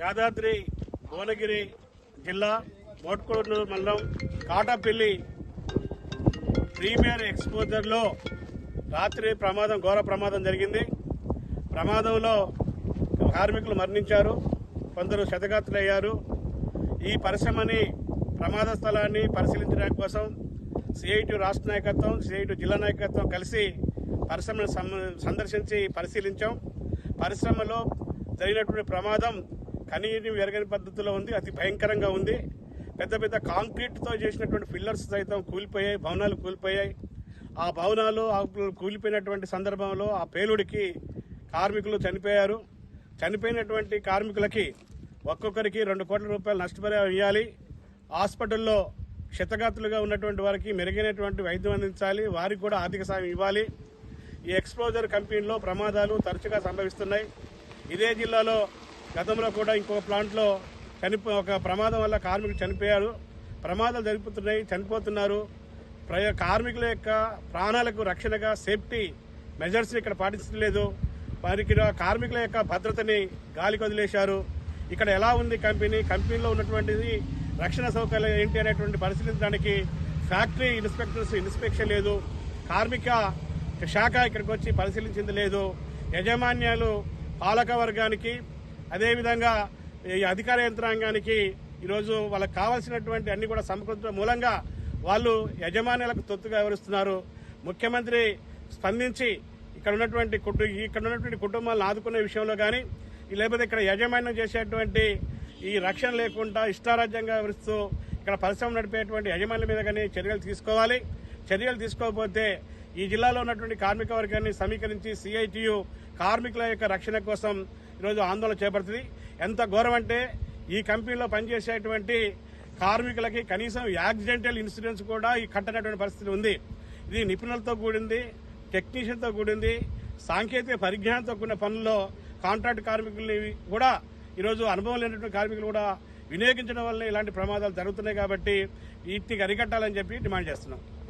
యాదాద్రి భువనగిరి జిల్లా మోట్కోడూరు మండలం కాటాపల్లి ప్రీమియర్ ఎక్స్పోజర్లో రాత్రి ప్రమాదం ఘోర ప్రమాదం జరిగింది. ప్రమాదంలో కార్మికులు మరణించారు కొందరు శతగాత్రులయ్యారు ఈ పరిశ్రమని ప్రమాద స్థలాన్ని పరిశీలించడానికి కోసం సిఐటి రాష్ట్ర నాయకత్వం సిఐటి జిల్లా నాయకత్వం కలిసి పరిశ్రమను సందర్శించి పరిశీలించాం. పరిశ్రమలో జరిగినటువంటి ప్రమాదం కనీని ఎరగని పద్ధతిలో ఉంది అతి భయంకరంగా ఉంది. పెద్ద పెద్ద కాంక్రీట్తో చేసినటువంటి పిల్లర్స్ సైతం కూలిపోయాయి భవనాలు కూలిపోయాయి. ఆ భవనాలు ఆ కూలిపోయినటువంటి సందర్భంలో ఆ పేలుడికి కార్మికులు చనిపోయారు. చనిపోయినటువంటి కార్మికులకి ఒక్కొక్కరికి రెండు కోట్ల రూపాయలు నష్టపరిహారం ఇవ్వాలి. హాస్పిటల్లో క్షతగాతులుగా ఉన్నటువంటి వారికి మెరుగైనటువంటి వైద్యం అందించాలి. వారికి కూడా ఆర్థిక సాయం ఇవ్వాలి. ఈ ఎక్స్ప్లోజర్ కంపెనీలో ప్రమాదాలు తరచుగా సంభవిస్తున్నాయి. ఇదే జిల్లాలో గతంలో కూడా ఇంకో ప్లాంట్లో చనిపో ఒక ప్రమాదం వల్ల కార్మికులు చనిపోయారు. ప్రమాదాలు జరుగుతున్నాయి చనిపోతున్నారు. ప్రయ కార్మికుల యొక్క ప్రాణాలకు రక్షణగా సేఫ్టీ మెజర్స్ ఇక్కడ పాటించలేదు వారికి కార్మికుల యొక్క భద్రతని గాలికి వదిలేశారు. ఇక్కడ ఎలా ఉంది కంపెనీ? కంపెనీలో ఉన్నటువంటిది రక్షణ సౌకర్యాలు ఏంటి అనేటువంటి పరిశీలించడానికి ఫ్యాక్టరీ ఇన్స్పెక్టర్స్ ఇన్స్పెక్షన్ లేదు. కార్మిక శాఖ ఇక్కడికి వచ్చి పరిశీలించింది లేదు. యజమాన్యాలు పాలక వర్గానికి అదేవిధంగా ఈ అధికార యంత్రాంగానికి ఈరోజు వాళ్ళకి కావాల్సినటువంటి అన్ని కూడా సమకూర్చడం మూలంగా వాళ్ళు యజమానులకు తొత్తుగా వివరిస్తున్నారు ముఖ్యమంత్రి స్పందించి ఇక్కడ ఉన్నటువంటి ఇక్కడ ఉన్నటువంటి కుటుంబాలను ఆదుకునే విషయంలో కానీ లేకపోతే ఇక్కడ యజమాన్యం చేసేటువంటి ఈ రక్షణ లేకుండా ఇష్టారాజ్యంగా వివరిస్తూ ఇక్కడ పరిశ్రమ నడిపేటువంటి యజమానుల మీద కానీ చర్యలు తీసుకోవాలి. చర్యలు తీసుకోకపోతే ఈ జిల్లాలో ఉన్నటువంటి కార్మిక వర్గాన్ని సమీకరించి సిఐటియు కార్మికుల యొక్క రక్షణ కోసం ఈరోజు ఆందోళన చేపడుతుంది. ఎంత ఘోరం అంటే ఈ కంపెనీలో పనిచేసేటువంటి కార్మికులకి కనీసం యాక్సిడెంటల్ ఇన్సూరెన్స్ కూడా ఈ కట్టనటువంటి పరిస్థితి ఉంది. ఇది నిపుణులతో కూడింది టెక్నీషియన్తో కూడింది సాంకేతిక పరిజ్ఞానంతో కూడిన పనుల్లో కాంట్రాక్ట్ కార్మికుల్ని కూడా ఈరోజు అనుభవం లేనటువంటి కార్మికులు కూడా వినియోగించడం వల్ల ఇలాంటి ప్రమాదాలు జరుగుతున్నాయి కాబట్టి వీటిని అరికట్టాలని చెప్పి డిమాండ్ చేస్తున్నాం.